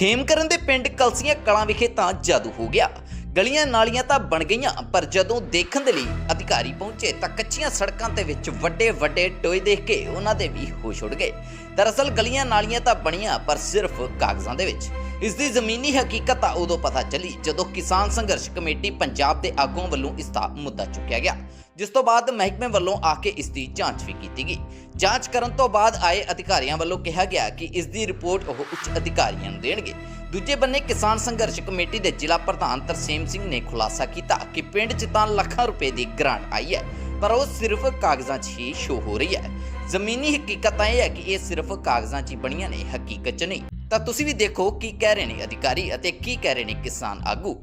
ਖੇਮਕਰਨ ਦੇ ਪਿੰਡ ਕਲਸੀਆਂ ਕਲਾਂ ਵਿਖੇ ਤਾਂ ਜਾਦੂ ਹੋ ਗਿਆ। ਗਲੀਆਂ ਨਾਲੀਆਂ ਤਾਂ ਬਣ ਗਈਆਂ, ਪਰ ਜਦੋਂ ਦੇਖਣ ਦੇ ਲਈ ਅਧਿਕਾਰੀ ਪਹੁੰਚੇ ਤਾਂ ਕੱਚੀਆਂ ਸੜਕਾਂ ਦੇ ਵਿੱਚ ਵੱਡੇ ਵੱਡੇ ਟੋਏ ਦੇਖ ਕੇ ਉਹਨਾਂ ਦੇ ਵੀ ਹੋਸ਼ ਉੱਡ ਗਏ। ਦਰਅਸਲ ਗਲੀਆਂ ਨਾਲੀਆਂ ਤਾਂ ਬਣੀਆਂ, ਪਰ ਸਿਰਫ ਕਾਗਜ਼ਾਂ ਦੇ ਵਿੱਚ। ਇਸ ਦੀ ਜ਼ਮੀਨੀ ਹਕੀਕਤ ਤਾਂ ਉਦੋਂ ਪਤਾ ਚੱਲੀ ਜਦੋਂ ਕਿਸਾਨ ਸੰਘਰਸ਼ ਕਮੇਟੀ ਪੰਜਾਬ ਦੇ ਆਗੂਆਂ ਵੱਲੋਂ ਇਸ ਦਾ ਮੁੱਦਾ ਚੁੱਕਿਆ ਗਿਆ। ਜਿਸ ਤੋਂ ਬਾਅਦ ਮਹਿਕਮੇ ਵੱਲੋਂ ਆ ਕੇ ਇਸ ਦੀ ਜਾਂਚ ਵੀ ਕੀਤੀ ਗਈ। ਜਾਂਚ ਕਰਨ ਤੋਂ ਬਾਅਦ ਆਏ ਅਧਿਕਾਰੀਆਂ ਵੱਲੋਂ ਕਿਹਾ ਗਿਆ ਕਿ ਇਸ ਦੀ ਰਿਪੋਰਟ ਉਹ ਉੱਚ ਅਧਿਕਾਰੀਆਂ ਨੂੰ ਦੇਣਗੇ। ਦੂਜੇ ਬੰਨੇ ਕਿਸਾਨ ਸੰਘਰਸ਼ ਕਮੇਟੀ ਦੇ ਜ਼ਿਲ੍ਹਾ ਪ੍ਰਧਾਨ ਤਰਸੇਮ ਸਿੰਘ ਨੇ ਖੁਲਾਸਾ ਕੀਤਾ ਕਿ ਪਿੰਡ 'ਚ ਤਾਂ ਲੱਖਾਂ ਰੁਪਏ ਦੀ ਗ੍ਰਾਂਟ ਆਈ ਹੈ, ਪਰ ਉਹ ਸਿਰਫ ਕਾਗਜ਼ਾਂ 'ਚ ਹੀ ਸ਼ੋ ਹੋ ਰਹੀ ਹੈ। ਜ਼ਮੀਨੀ ਹਕੀਕਤ ਇਹ ਹੈ ਕਿ ਇਹ ਸਿਰਫ ਕਾਗਜ਼ਾਂ 'ਚ ਹੀ ਬਣੀਆਂ ਨੇ, ਹਕੀਕਤ 'ਚ ਨਹੀਂ। ਤਾਂ ਤੁਸੀਂ ਵੀ ਦੇਖੋ ਕੀ ਕਹਿ ਰਹੇ ਨੇ ਅਧਿਕਾਰੀ ਅਤੇ ਕੀ ਕਹਿ ਰਹੇ ਨੇ ਕਿਸਾਨ ਆਗੂ।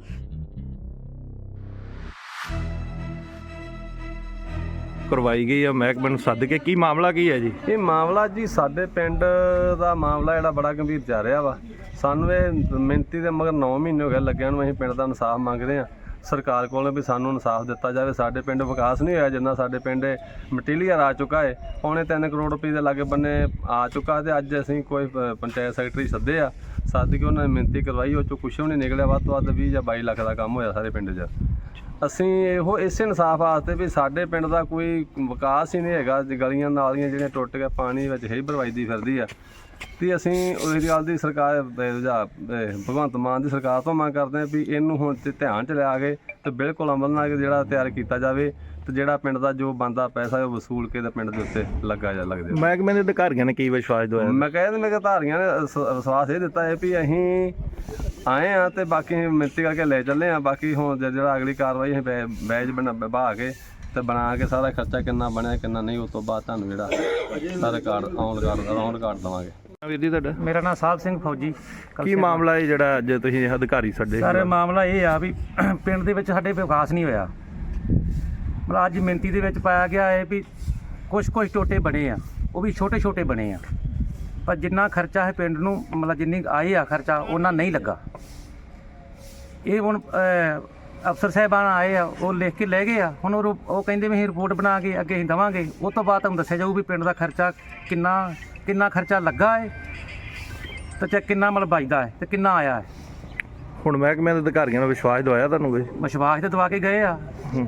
ਕਰਵਾਈ ਗਈ ਆ ਮਹਿਕਮੇ ਨੂੰ ਸੱਦ ਕੇ। ਕੀ ਮਾਮਲਾ ਕੀ ਹੈ ਜੀ? ਇਹ ਮਾਮਲਾ ਜੀ ਸਾਡੇ ਪਿੰਡ ਦਾ ਮਾਮਲਾ ਜਿਹੜਾ ਬੜਾ ਗੰਭੀਰ ਚੱਲ ਰਿਹਾ ਵਾ। ਸਾਨੂੰ ਇਹ ਮਿੰਤੀ ਦੇ ਮਗਰ 9 ਮਹੀਨੇ ਹੋ ਗਏ ਲੱਗਿਆ ਨੂੰ ਅਸੀਂ ਪਿੰਡ ਦਾ ਇਨਸਾਫ ਮੰਗਦੇ ਆ ਸਰਕਾਰ ਕੋਲੋਂ ਵੀ ਸਾਨੂੰ ਇਨਸਾਫ ਦਿੱਤਾ ਜਾਵੇ। ਸਾਡੇ ਪਿੰਡ ਵਿਕਾਸ ਨਹੀਂ ਹੋਇਆ ਜਿੰਨਾ ਸਾਡੇ ਪਿੰਡ ਮਟੀਰੀਅਲ ਆ ਚੁੱਕਾ ਹੈ। ਪੌਣੇ 3 ਕਰੋੜ ਰੁਪਏ ਦੇ ਲਾਗੇ ਬੰਨੇ ਆ ਚੁੱਕਾ ਤੇ ਅੱਜ ਅਸੀਂ ਕੋਈ ਪ- ਪੰਚਾਇਤ ਸੈਕਟਰੀ ਸੱਦੇ ਆ। ਸੱਦ ਕੇ ਉਹਨਾਂ ਨੇ ਮਿਹਨਤੀ ਕਰਵਾਈ, ਉਹ ਚੋਂ ਕੁਛ ਵੀ ਨਹੀਂ ਨਿਕਲਿਆ। ਵੱਧ ਤੋਂ ਵੱਧ 20 ਜਾਂ 22 ਲੱਖ ਦਾ ਕੰਮ ਹੋਇਆ ਸਾਰੇ ਪਿੰਡ 'ਚ। ਅਸੀਂ ਇਹੋ ਇਸੇ ਇਨਸਾਫ ਵਾਸਤੇ ਵੀ ਸਾਡੇ ਪਿੰਡ ਦਾ ਕੋਈ ਵਿਕਾਸ ਹੀ ਨਹੀਂ ਹੈਗਾ, ਗਲੀਆਂ ਨਾਲੀਆਂ ਜਿਹੜੀਆਂ ਟੁੱਟ ਕੇ ਪਾਣੀ ਵਿੱਚ ਹੀ ਬਰਵਾਈਦੀ ਫਿਰਦੀ ਆ। ਤੇ ਅਸੀਂ ਗੱਲ ਦੀ ਸਰਕਾਰ ਭਗਵੰਤ ਮਾਨ ਦੀ ਸਰਕਾਰ ਤੋਂ ਮੰਗ ਕਰਦੇ ਹਾਂ ਵੀ ਇਹਨੂੰ ਹੁਣ ਤੇ ਧਿਆਨ ਚ ਲਿਆ ਕੇ ਤੇ ਬਿਲਕੁਲ ਅਮਲ ਨਾਲ ਜਿਹੜਾ ਤਿਆਰ ਕੀਤਾ ਜਾਵੇ ਤੇ ਜਿਹੜਾ ਪਿੰਡ ਦਾ ਜੋ ਬੰਦਾ ਪੈਸਾ ਉਹ ਵਸੂਲ ਕੇ ਤੇ ਪਿੰਡ ਦੇ ਉੱਤੇ ਲੱਗਾ ਜਾ ਲੱਗਦੇ ਮਹਿਕਮੇ ਦੇ ਅਧਿਕਾਰੀਆਂ ਨੇ ਕੀ ਵਿਸ਼ਵਾਸ ਦਵਾਇਆ ਮੈਂ ਕਹਿੰਦਾ ਮੈਂ ਕਿ ਧਾਰੀਆਂ ਨੇ ਵਿਸ਼ਵਾਸ ਇਹ ਦਿੱਤਾ ਹੈ ਵੀ ਅਸੀਂ ਆਏ ਆ ਤੇ ਬਾਕੀ ਅਸੀਂ ਮਿਹਨਤੀ ਕਰਕੇ ਲੈ ਚੱਲੇ ਆ ਬਾਕੀ ਹੁਣ ਜੇ- ਜਿਹੜਾ ਅਗਲੀ ਕਾਰਵਾਈ ਬੈ- ਬੈਜ ਬਣਾ ਬਹਾ ਕੇ ਤੇ ਬਣਾ ਕੇ ਸਾਰਾ ਖਰਚਾ ਕਿੰਨਾ ਬਣਿਆ ਕਿੰਨਾ ਨਹੀਂ ਉਸ ਤੋਂ ਬਾਅਦ ਤੁਹਾਨੂੰ ਜਿਹੜਾ ਸਾਰਾ card on card on card ਦਵਾਂਗੇ। ਵੀਰ ਜੀ ਤੁਹਾਡਾ? ਮੇਰਾ ਨਾਮ ਸਾਹਿਬ ਸਿੰਘ ਫੌਜੀ। ਕੀ ਮਾਮਲਾ ਹੈ ਜਿਹੜਾ ਅੱਜ ਤੁਸੀਂ ਅਧਿਕਾਰੀ ਸੱਦੇ ਸਰ ਮਾਮਲਾ ਇਹ ਆ ਵੀ ਪਿੰਡ ਦੇ ਵਿੱਚ ਸਾਡੇ ਵਿਕਾਸ ਨਹੀਂ ਹੋਇਆ। ਮਤਲਬ ਅੱਜ ਮਿੰਤੀ ਦੇ ਵਿੱਚ ਪਾਇਆ ਗਿਆ ਹੈ ਵੀ ਕੁਝ ਕੁਝ ਟੋਟੇ ਬਣੇ ਆ। ਉਹ ਵੀ ਛੋਟੇ ਛੋਟੇ ਬਣੇ ਆ। ਪਰ ਜਿੰਨਾ ਖਰਚਾ ਹੈ ਪਿੰਡ ਨੂੰ ਮਤਲਬ ਜਿੰਨੀ ਆਏ ਆ ਖਰਚਾ ਉਹਨਾਂ ਨਹੀਂ ਲੱਗਾ। ਇਹ ਹੁਣ ਅਹ, ਅਫਸਰ ਸਾਹਿਬਾਨ ਆਏ ਆ ਉਹ ਲਿਖ ਕੇ ਲੈ ਗਏ ਆ। ਹੁਣ ਉਹ ਰੋ- ਉਹ ਕਹਿੰਦੇ ਵੀ ਅਸੀਂ ਰਿਪੋਰਟ ਬਣਾ ਕੇ ਅੱਗੇ ਅਸੀਂ ਦਵਾਂਗੇ। ਉਹ ਤੋਂ ਬਾਅਦ ਤੁਹਾਨੂੰ ਦੱਸਿਆ ਜਾਊ ਵੀ ਪਿੰਡ ਦਾ ਖਰਚਾ ਕਿੰਨਾ ਕਿੰਨਾ ਖਰਚਾ ਲੱਗਾ ਹੈ ਤੇ ਚੈੱਕ ਕਿੰਨਾ ਮਤਲਬ ਬਚਦਾ ਹੈ ਤੇ ਕਿੰਨਾ ਆਇਆ ਹੈ ਹੁਣ ਮਹਿਕਮੇ ਦੇ ਅਧਿਕਾਰੀਆਂ ਨੇ ਵਿਸ਼ਵਾਸ ਦਵਾਇਆ ਤੁਹਾਨੂੰ ਕੋਈ ਵਿਸ਼ਵਾਸ ਤੇ ਦਵਾ ਕੇ ਗਏ ਆ। ਹੂੰ।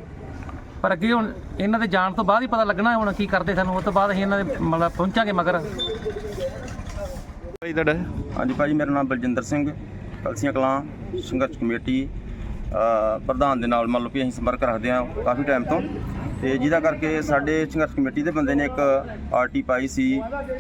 ਪਰ ਅੱਗੇ ਹੁਣ ਇਹਨਾਂ ਦੇ ਜਾਣ ਤੋਂ ਬਾਅਦ ਹੀ ਪਤਾ ਲੱਗਣਾ ਹੁਣ ਕੀ ਕਰਦੇ ਸਾਨੂੰ ਉਸ ਤੋਂ ਬਾਅਦ ਅਸੀਂ ਇਹਨਾਂ ਦੇ ਮਤਲਬ ਪਹੁੰਚਾਂਗੇ ਮਗਰ। ਭਾਈ ਤੁਹਾਡਾ? ਹਾਂਜੀ ਭਾਜੀ ਮੇਰਾ ਨਾਮ ਬਲਜਿੰਦਰ ਸਿੰਘ ਕਲਸੀਆਂ ਕਲਾਂ ਸੰਘਰਸ਼ ਕਮੇਟੀ ਅ, ਪ੍ਰਧਾਨ ਦੇ ਨਾਲ ਮੰਨ ਲਓ ਵੀ ਅਸੀਂ ਸੰਪਰਕ ਰੱਖਦੇ ਹਾਂ ਕਾਫੀ ਟਾਈਮ ਤੋਂ। ਤੇ ਜਿਹਦਾ ਕਰਕੇ ਸਾਡੇ ਸੰਘਰਸ਼ ਕਮੇਟੀ ਦੇ ਬੰਦੇ ਨੇ ਇੱਕ ਆਰਟੀ ਪਾਈ ਸੀ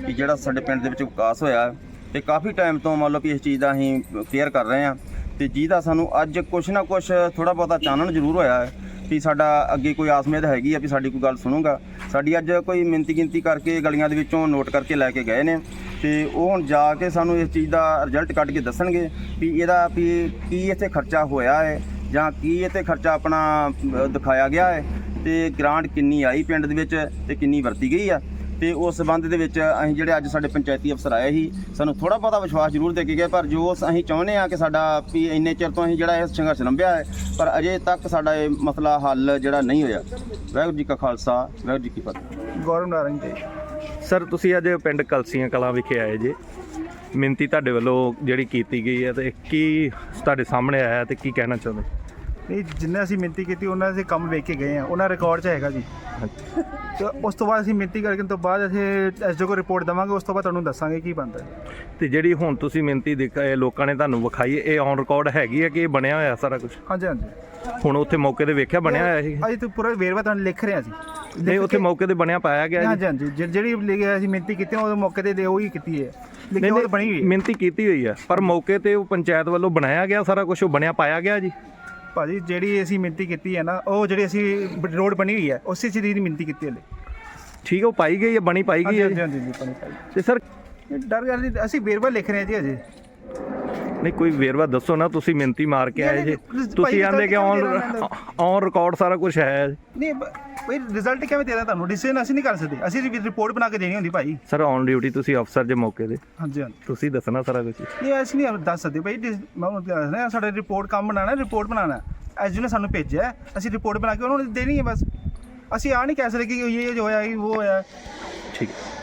ਕਿ ਜਿਹੜਾ ਸਾਡੇ ਪਿੰਡ ਦੇ ਵਿੱਚ ਵਿਕਾਸ ਹੋਇਆ ਹੈ ਤੇ ਕਾਫੀ ਟਾਈਮ ਤੋਂ ਮੰਨ ਲਓ ਕਿ ਇਸ ਚੀਜ਼ ਦਾ ਅਸੀਂ ਕੇਅਰ ਕਰ ਰਹੇ ਹਾਂ ਤੇ ਜਿਹਦਾ ਸਾਨੂੰ ਅੱਜ ਕੁਛ ਨਾ ਕੁਛ ਥੋੜਾ ਬਹੁਤਾ ਚਾਨਣ ਜ਼ਰੂਰ ਹੋਇਆ ਹੈ ਵੀ ਸਾਡਾ ਅੱਗੇ ਕੋਈ ਆਸਮੇਦ ਹੈਗੀ ਆ ਵੀ ਸਾਡੀ ਕੋਈ ਗੱਲ ਸੁਣੂਗਾ। ਸਾਡੀ ਅੱਜ ਕੋਈ ਮਿੰਤੀ ਗਿਣਤੀ ਕਰਕੇ ਗਲੀਆਂ ਦੇ ਵਿੱਚੋਂ ਨੋਟ ਕਰਕੇ ਲੈ ਕੇ ਗਏ ਨੇ ਤੇ ਉਹ ਹੁਣ ਜਾ ਕੇ ਸਾਨੂੰ ਇਸ ਚੀਜ਼ ਦਾ ਰਿਜ਼ਲਟ ਕੱਢ ਕੇ ਦੱਸਣਗੇ ਵੀ ਇਹਦਾ ਵੀ ਕੀ ਇੱਥੇ ਖਰਚਾ ਹੋਇਆ ਹੈ ਜਾਂ ਕੀ ਇੱਥੇ ਖਰਚਾ ਆਪਣਾ ਦਿਖਾਇਆ ਗਿਆ ਹੈ। ਤੇ ਗ੍ਰਾਂਟ ਕਿੰਨੀ ਆਈ ਪਿੰਡ ਦੇ ਵਿੱਚ ਤੇ ਕਿੰਨੀ ਵਰਤੀ ਗਈ ਆ? ਤੇ ਉਸ ਸਬੰਧ ਦੇ ਵਿੱਚ ਅਸੀਂ ਜਿਹੜੇ ਅੱਜ ਸਾਡੇ ਪੰਚਾਇਤੀ ਅਫਸਰ ਆਏ ਸੀ ਸਾਨੂੰ ਥੋੜਾ ਬਹੁਤਾ ਵਿਸ਼ਵਾਸ ਜ਼ਰੂਰ ਦੇ ਕੇ ਗਏ ਪਰ ਜੋ ਅਸੀਂ ਚਾਹੁੰਦੇ ਆ ਕਿ ਸਾਡਾ ਵੀ ਇੰਨੇ ਚਿਰ ਤੋਂ ਅਸੀਂ ਜਿਹੜਾ ਇਹ ਸੰਘਰਸ਼ ਲੰਬਿਆ ਹੈ ਪਰ ਅਜੇ ਤੱਕ ਸਾਡਾ ਇਹ ਮਸਲਾ ਹੱਲ ਜਿਹੜਾ ਨਹੀਂ ਹੋਇਆ। ਵਾਹਿਗੁਰੂ ਜੀ ਕਾ ਖਾਲਸਾ ਵਾਹਿਗੁਰੂ ਜੀ ਕੀ ਫਤਿਹ। ਗੌਰਵ ਨਾਰੰਗ ਜੀ। ਸਰ ਤੁਸੀਂ ਅੱਜ ਪਿੰਡ ਕਲਸੀਆਂ ਕਲਾਂ ਵਿਖੇ ਆਏ ਜੇ। ਮਿੰਤੀ ਤੁਹਾਡੇ ਵੱਲੋਂ ਜਿਹੜੀ ਕੀਤੀ ਗਈ ਹੈ ਤੇ ਕੀ ਤੁਹਾਡੇ ਸਾਹਮਣੇ ਆਇਆ ਤੇ ਕੀ ਕਹਿਣਾ ਚਾਹੁੰਦੇ? ਨਹੀਂ ਜਿੰਨੇ ਅਸੀਂ ਮਿਹਨਤੀ ਕੀਤੀ ਉਹਨਾਂ ਦੇ ਕੰਮ ਵੇਖ ਕੇ ਗਏ ਆ ਉਹਨਾਂ ਰਿਕਾਰਡ 'ਚ ਹੈਗਾ ਜੀ। ਤੇ ਉਸ ਤੋਂ ਬਾਅਦ ਅਸੀਂ ਮਿਹਨਤੀ ਕਰਕੇ ਤੋਂ ਬਾਅਦ ਅਸੀਂ ਐਸਡੀਓ ਕੋ ਰਿਪੋਰਟ ਦਵਾਂਗੇ ਉਸ ਤੋਂ ਬਾਅਦ ਤੁਹਾਨੂੰ ਦੱਸਾਂਗੇ ਕੀ ਬਣਦਾ ਹੈ। ਤੇ ਜਿਹੜੀ ਹੁਣ ਤੁਸੀਂ ਮਿੰਤੀ ਦਿਖਾਏ ਲੋਕਾਂ ਨੇ ਤੁਹਾਨੂੰ ਵਿਖਾਈ ਇਹ ਔਨ ਰਿਕਾਰਡ ਹੈਗੀ ਹੈ ਕਿ ਇਹ ਬਣਿਆ ਹੋਇਆ ਸਾਰਾ ਕੁਝ ਹਾਂਜੀ ਹਾਂਜੀ। ਹੁਣ ਉੱਥੇ ਮੌਕੇ ਤੇ ਵੇਖਿਆ ਬਣਿਆ ਹੋਇਆ ਸੀ ਅੱਜ ਤੋਂ ਪੂਰਾ ਵੇਰਵਾ ਤੁਹਾਨੂੰ ਲਿਖ ਰਹੇ ਜੀ। ਨਹੀਂ ਉੱਥੇ ਮੌਕੇ ਤੇ ਬਣਿਆ ਪਾਇਆ ਗਿਆ ਹਾਂਜੀ ਜੀ। ਹਾਂਜੀ ਜਿ- ਜਿਹੜੀ ਲਿਖਿਆ ਅਸੀਂ ਮਿਹਨਤੀ ਕੀਤੀ ਉਹ ਮੌਕੇ ਤੇ ਦੇ ਉਹ ਹੀ ਕੀਤੀ ਹੈ। ਲਿਖੀ ਉਹ ਤਾਂ ਬਣੀ ਹੋਈ ਹੈ। ਮਿੰਤੀ ਕੀਤੀ ਹੋਈ ਹੈ ਪਰ ਮੌਕੇ ਤੇ ਉਹ ਪੰਚਾਇਤ ਵੱਲੋਂ ਬਣਾਇਆ ਗਿਆ ਸਾਰਾ ਕੁਝ ਉਹ ਬਣਿਆ ਪਾਇਆ ਗਿਆ ਜੀ? ਭਾਜੀ ਜਿਹੜੀ ਅਸੀਂ ਮਿਹਨਤੀ ਕੀਤੀ ਹੈ ਨਾ ਉਹ ਜਿਹੜੀ ਅਸੀਂ ਰੋਡ ਬਣੀ ਹੋਈ ਹੈ ਉਸੇ ਚੀਜ਼ ਦੀ ਮਿਹਨਤੀ ਕੀਤੀ ਹਲੇ। ਠੀਕ ਹੈ ਉਹ ਪਾਈ ਗਈ ਹੈ ਬਣੀ ਪਾਈ ਗਈ ਹੈ ਹਾਂਜੀ ਜੀ। ਬਣੀ ਪਾਈ। ਤੇ ਸਰ ਇਹ ਡਰ ਗੱਲ ਨਹੀਂ ਅਸੀਂ ਵੇਰਵਾ ਲਿਖ ਰਹੇ ਹਾਂ ਜੀ ਅਜੇ ਨਹੀਂ ਕੋਈ ਵੇਰਵਾ ਦੱਸੋ ਨਾ ਤੁਸੀਂ ਮਿੰਤੀ ਮਾਰ ਕੇ ਆਏ ਜੀ। ਤੁਸੀਂ ਆਂਦੇ ਕਿ ਔਨ ਔਨ ਰਿਕਾਰਡ ਸਾਰਾ ਕੁਝ ਹੈ। ਨਹੀਂ ਬ- ਭਾਈ ਰਿਜ਼ਲਟ ਕਿਵੇਂ ਦੇਦਾ ਤੁਹਾਨੂੰ? ਡਿਸੀਜਨ ਅਸੀਂ ਨਹੀਂ ਕਰ ਸਕਦੇ। ਅਸੀਂ ਰਿਪੋਰਟ ਬਣਾ ਕੇ ਦੇਣੀ ਹੁੰਦੀ ਭਾਈ। ਸਰ ਔਨ ਡਿਊਟੀ ਤੁਸੀਂ ਅਫਸਰ ਜੇ ਮੌਕੇ ਦੇ। ਹਾਂਜੀ ਹਾਂਜੀ। ਤੁਸੀਂ ਦੱਸਣਾ ਸਾਰਾ ਕੁਝ ਨਹੀਂ ਅਸੀਂ ਨਹੀਂ ਦੱਸ ਸਕਦੇ ਭਾਈ ਡਿਸ- ਮੈਂ ਉਹਨੂੰ ਦੱਸਣਾ ਸਾਡਾ ਰਿਪੋਰਟ ਕੰਮ ਬਣਾਉਣਾ ਰਿਪੋਰਟ ਬਣਾਉਣਾ। ਐਸ ਨੇ ਸਾਨੂੰ ਭੇਜਿਆ ਹੈ, ਅਸੀਂ ਰਿਪੋਰਟ ਬਣਾ ਕੇ ਉਹਨਾਂ ਨੂੰ ਦੇਣੀ ਹੈ ਬਸ। ਅਸੀਂ ਆ ਨਹੀਂ ਕਹਿ ਸਕਦੇ ਕਿ ਇਹ ਜੋ ਹੋਇਆ ਇਹ ਉਹ ਹੋਇਆ। ਠੀਕ ਹੈ।